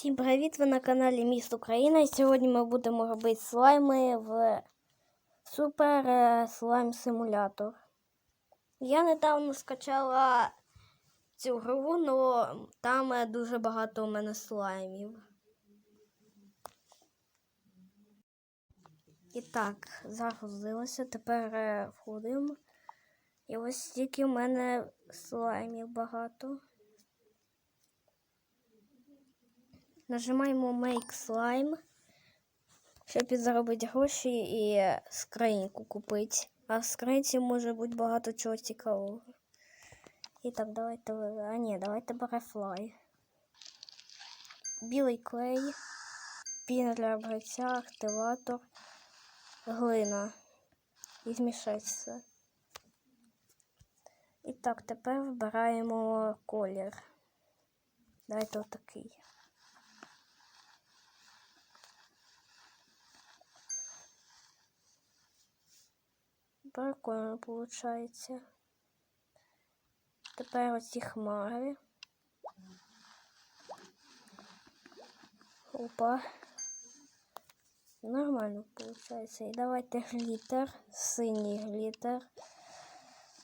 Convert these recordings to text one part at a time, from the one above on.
Всім привіт! Ви на каналі Міст Україна. І сьогодні ми будемо робити слайми в Супер е, Слайм Симулятор. Я недавно скачала цю гру, але там е, дуже багато у мене слаймів. І так, загрузилося. Тепер е, входимо. І ось стільки в мене слаймів багато. Нажимаємо Make Slime, щоб підзаробити гроші і скриньку купити. А в скринці може бути багато чого цікавого. І так, давайте. А ні, давайте Butterfly. Білий клей, піна для бриття, активатор, глина. І змішати все. І так, тепер вибираємо колір. Давайте отакий. Прикольно получається. Тепер оці хмари. Опа. Нормально получається. І давайте глітер, синій глітер.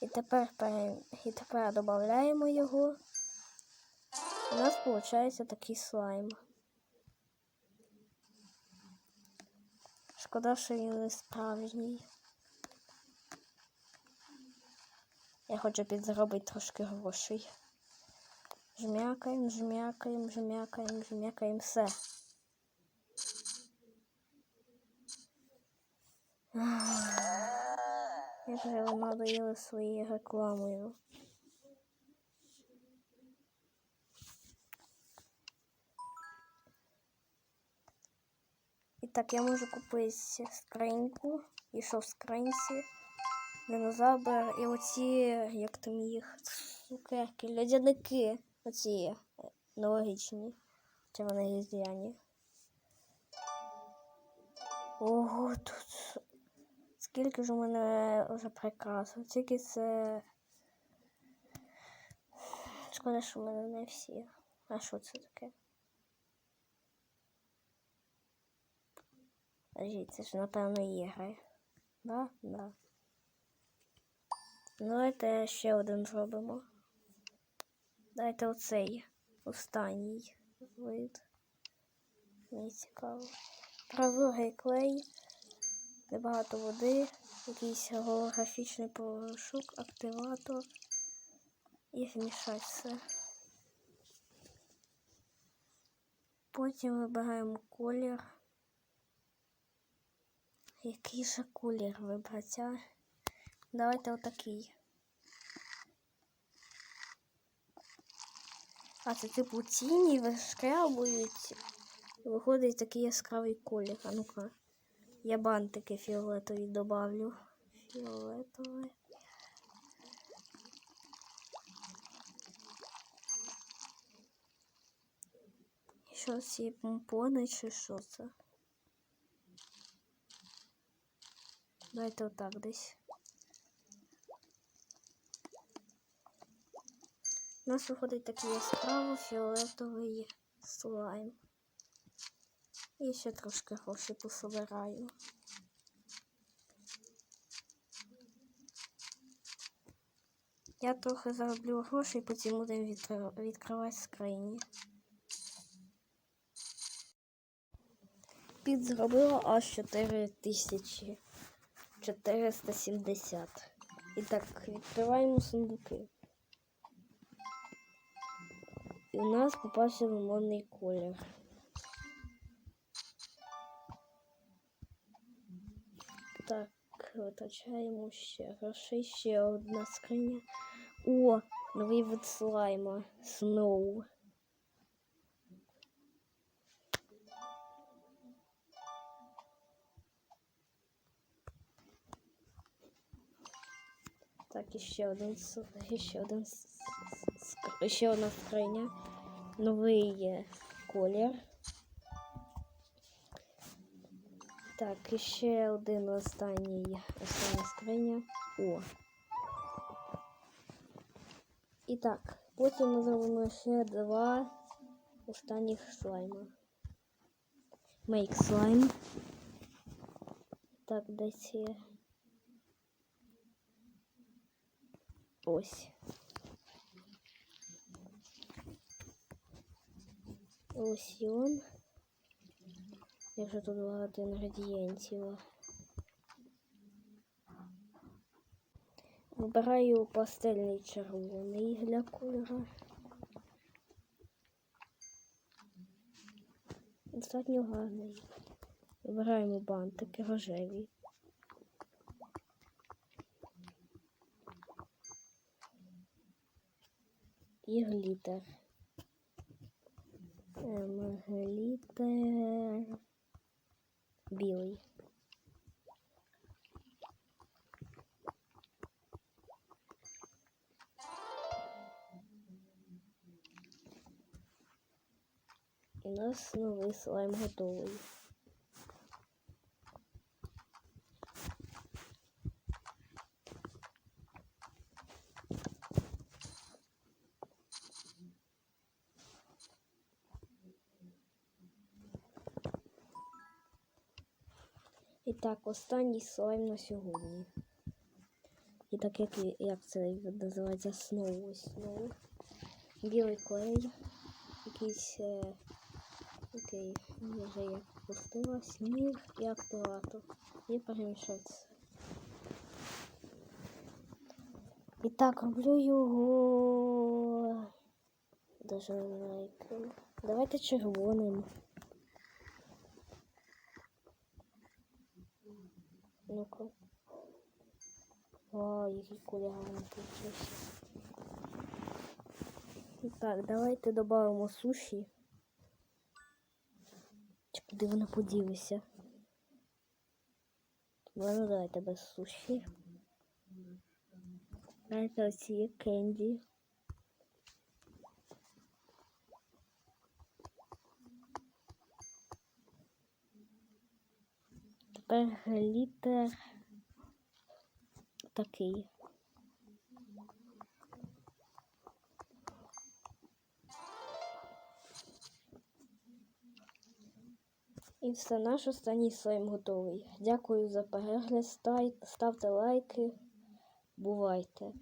І тепер і тепер додаємо його. У нас виходить такий слайм. Шкода, що він не справжній. Я хочу підзаробити трошки грошей. Жмякаємо, жмякаємо, жмякаємо, жмякаємо все. Я вже надоїли своєю рекламою. І так, я можу купити скриньку. І що в скринці? Динозавр і оці, як там їх, цукерки, льодяники. Оці е, нелогічні. Чи вони різдвяні. Ого, тут. Скільки ж у мене вже прикрас. Тільки це. Шкода, що в мене не всі. А що це таке? Подождіть, це ж, напевно, ігри. Да? Да. Ну, Давайте ще один зробимо. Давайте оцей останній вид. Мені цікаво. Прозорий клей, небагато води, якийсь голографічний порошок, активатор і змішати все. Потім вибираємо колір. Який же колір вибрати? Давайте отакий. А це типу тіні вишкрябують. Виходить такий яскравий колір. А ну-ка. Я бантики фіолетові добавлю. Фіолетовий. Що ці помпони чи що це? Давайте отак десь. У нас виходить такий яскраво фіолетовий слайм. І ще трошки грошей пособираю. Я трохи зароблю грошей, потім будемо відкри- відкривати скрині. Підзробила аж 4470. І так, відкриваємо сундуки. У нас попався лимонний колір. Так, витрачаємо ще грошей, ще одна скриня. О, новий вид слайма. Сноу. Так, ще один, ще один, ще одна скриня. Новий колір. Так, і ще один останній остання скриня. О. І так, потім ми зробимо ще два останніх слаймах. Make slime. Так, десь. Ось. Ось і. Я вже тут багато інгредієнтів. Вибираю пастельний червоний для кольору. Достатньо гарний. Вибираємо бантики рожеві. І глітер. Ем, глітер білий. У нас новий слайм готовий. І так, останній слайм на сьогодні. І так, як, як це називається сноу, ось. Білий клей, якийсь е, окей, вже як пустила, сніг і активатор. І перемішати. І так, роблю його. Даже знаю. Давайте червоним. Ну-ка. Вау, який колір гарний получився. Так, давайте додамо суші. Чи куди вони поділися? Ладно, давайте без суші. Давайте оці кенді. Тепер глітер такий. І все, наш останній слайм готовий. Дякую за перегляд. Ставте лайки. Бувайте!